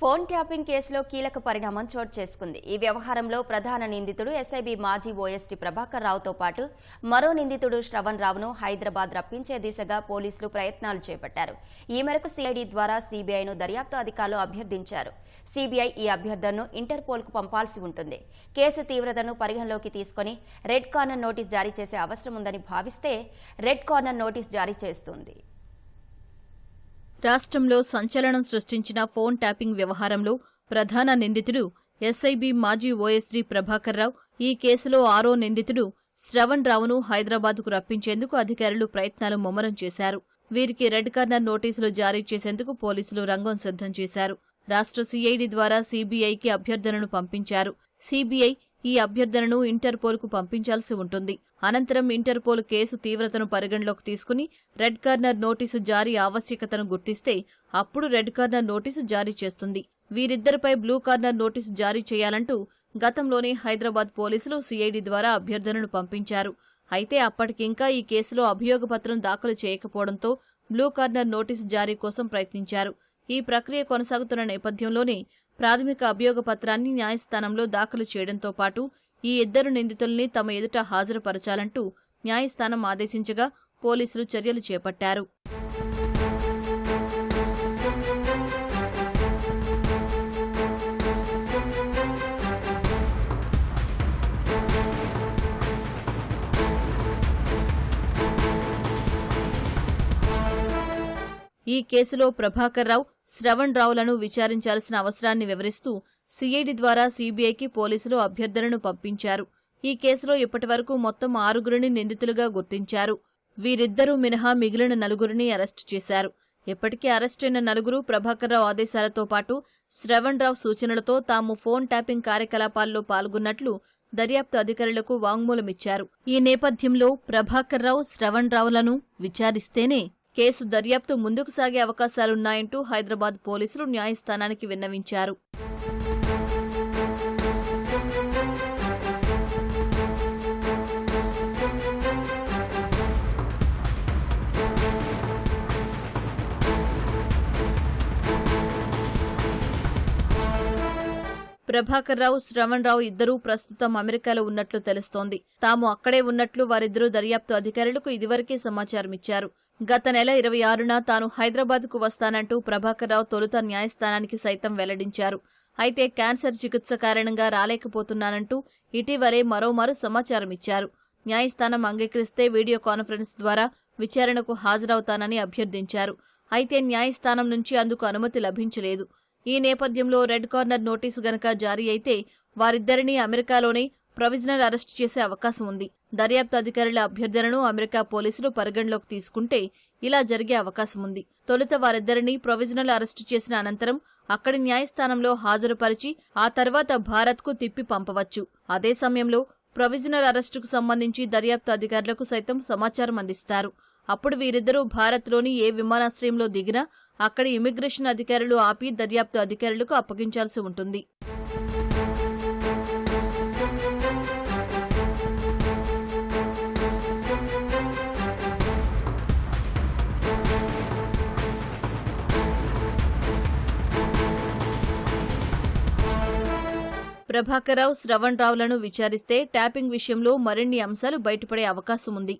Phone tapping కేసులో కీలక పరిణామం చోటు చేసుకుంది. ఈ వ్యవహారంలో ప్రధాన నిందితుడు ఎస్ఐబి మాజీ ఓఎస్టీ ప్రభాకర్ రావుతో పాటు మరో నిందితుడు శ్రవణ్ రావును హైదరాబాద్ రప్పించే దిశగా పోలీసులు ప్రయత్నాలు చేపట్టారు. ఈ మేరకు సిఐడి ద్వారా సీబీఐను దర్యాప్తు అధికారులు అభ్యర్థించారు. సీబీఐ ఈ అభ్యర్థనను ఇంటర్పోల్కు పంపాల్సి ఉంటుంది. కేసు తీవ్రతను పరిగణలోకి తీసుకొని రెడ్ కార్నర్ నోటీస్ జారీ చేసే అవసరం ఉందని భావిస్తే రెడ్ కార్నర్ నోటీస్ జారీ చేస్తుంది. రాష్ట్రంలో సంచలనం సృష్టించిన ఫోన్ ట్యాపింగ్ వ్యవహారంలో ప్రధాన నిందితుడు ఎస్ఐబి మాజీ ఓఎస్డీ ప్రభాకర్ రావు ఈ కేసులో ఆరో నిందితుడు శ్రవణ్ రావును హైదరాబాద్కు రప్పించేందుకు అధికారులు ప్రయత్నాలు ముమ్మరం చేశారు. వీరికి రెడ్ కార్నర్ నోటీసులు జారీ చేసేందుకు పోలీసులు రంగం సిద్ధం చేశారు. రాష్ట్ర సీఐడి ద్వారా సీబీఐకి అభ్యర్థనను పంపించారు. సీబీఐ ఈ అభ్యర్థనను ఇంటర్పోల్కు పంపించాల్సి ఉంటుంది. అనంతరం ఇంటర్పోల్ కేసు తీవ్రతను పరిగణలోకి తీసుకుని రెడ్ కార్నర్ నోటీసు జారీ ఆవశ్యకతను గుర్తిస్తే అప్పుడు రెడ్ కార్నర్ నోటీసు జారీ చేస్తుంది. వీరిద్దరిపై బ్లూ కార్నర్ నోటీసు జారీ చేయాలంటూ గతంలోనే హైదరాబాద్ పోలీసులు సీఐడి ద్వారా అభ్యర్థనను పంపించారు. అయితే అప్పటికింకా ఈ కేసులో అభియోగపత్రం దాఖలు చేయకపోవడంతో బ్లూ కార్నర్ నోటీసు జారీ కోసం ప్రయత్నించారు. ఈ ప్రక్రియ కొనసాగుతున్న నేపథ్యంలోనే ప్రాథమిక అభియోగ పత్రాన్ని న్యాయస్థానంలో దాఖలు చేయడంతో పాటు ఈ ఇద్దరు నిందితుల్ని తమ ఎదుట హాజరుపరచాలంటూ న్యాయస్థానం ఆదేశించగా పోలీసులు చర్యలు చేపట్టారు. ఈ కేసులో ప్రభాకర్ రావు శ్రవణ్ రావులను విచారించాల్సిన అవసరాన్ని వివరిస్తూ సిఐడి ద్వారా సీబీఐకి పోలీసులు అభ్యర్థనను పంపించారు. ఈ కేసులో ఇప్పటివరకు మొత్తం ఆరుగురిని నిందితులుగా గుర్తించారు. వీరిద్దరూ మినహా మిగిలిన నలుగురిని అరెస్టు చేశారు. ఇప్పటికే అరెస్టైన నలుగురు ప్రభాకర్రావు ఆదేశాలతో పాటు శ్రవణ్ రావు సూచనలతో తాము ఫోన్ ట్యాపింగ్ కార్యకలాపాల్లో పాల్గొన్నట్లు దర్యాప్తు అధికారులకు వాంగ్మూలమిచ్చారు. ఈ నేపథ్యంలో ప్రభాకర్రావు శ్రవణ్ రావులను విచారిస్తేనే కేసు దర్యాప్తు ముందుకు సాగే అవకాశాలున్నాయంటూ హైదరాబాద్ పోలీసులు న్యాయస్థానానికి విన్నవించారు. ప్రభాకర్ రావు శ్రవణ్ రావు ఇద్దరూ ప్రస్తుతం అమెరికాలో ఉన్నట్లు తెలుస్తోంది. తాము అక్కడే ఉన్నట్లు వారిద్దరూ దర్యాప్తు అధికారులకు ఇదివరకే సమాచారం ఇచ్చారు గత నెల ఇరవై ఆరున తాను హైదరాబాద్కు వస్తానంటూ ప్రభాకర్ రావు తొలుత న్యాయస్థానానికి సైతం వెల్లడించారు. అయితే క్యాన్సర్ చికిత్స కారణంగా రాలేకపోతున్నానంటూ ఇటీవలే మరోమారు సమాచారం ఇచ్చారు. న్యాయస్థానం అంగీకరిస్తే వీడియో కాన్ఫరెన్స్ ద్వారా విచారణకు హాజరవుతానని అభ్యర్థించారు. అయితే న్యాయస్థానం నుంచి అందుకు అనుమతి లభించలేదు. ఈ నేపథ్యంలో రెడ్ కార్నర్ నోటీసు గనక జారీ అయితే వారిద్దరినీ అమెరికాలోనే ప్రొవిజనల్ అరెస్ట్ చేసే అవకాశం ఉంది. దర్యాప్తు అధికారుల అభ్యర్థనను అమెరికా పోలీసులు పరిగణలోకి తీసుకుంటే ఇలా జరిగే అవకాశం ఉంది. తొలుత వారిద్దరినీ ప్రొవిజనల్ అరెస్టు చేసిన అనంతరం అక్కడి న్యాయస్థానంలో హాజరుపరిచి ఆ తర్వాత భారత్కు తిప్పి పంపవచ్చు. అదే సమయంలో ప్రొవిజనల్ అరెస్టుకు సంబంధించి దర్యాప్తు అధికారులకు సైతం సమాచారం అందిస్తారు. అప్పుడు వీరిద్దరూ భారత్లోని ఏ విమానాశ్రయంలో దిగినా అక్కడి ఇమిగ్రేషన్ అధికారులు ఆపి దర్యాప్తు అధికారులకు అప్పగించాల్సి ఉంటుంది. ప్రభాకరరావు శ్రవణ్ రావులను విచారిస్తే ట్యాపింగ్ విషయంలో మరిన్ని అంశాలు బయటపడే అవకాశం ఉంది